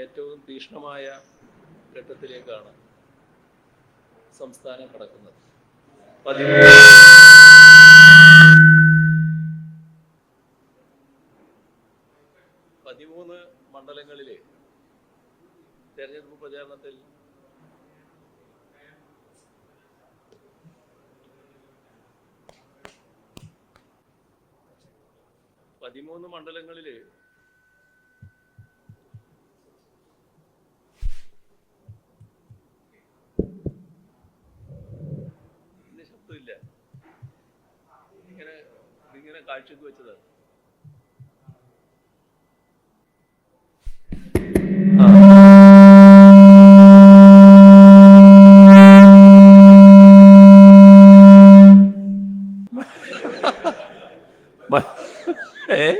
ഏറ്റവും തീക്ഷ്ണമായ ഘട്ടത്തിലേക്കാണ് സംസ്ഥാനം കടക്കുന്നത്. പതിമൂന്ന് മണ്ഡലങ്ങളിലെ തെരഞ്ഞെടുപ്പ് പ്രചാരണത്തിൽ പതിമൂന്ന് മണ്ഡലങ്ങളിൽ പ്രവർത്തനം കാഴ്ചക്ക് വെച്ചത്? ഏ?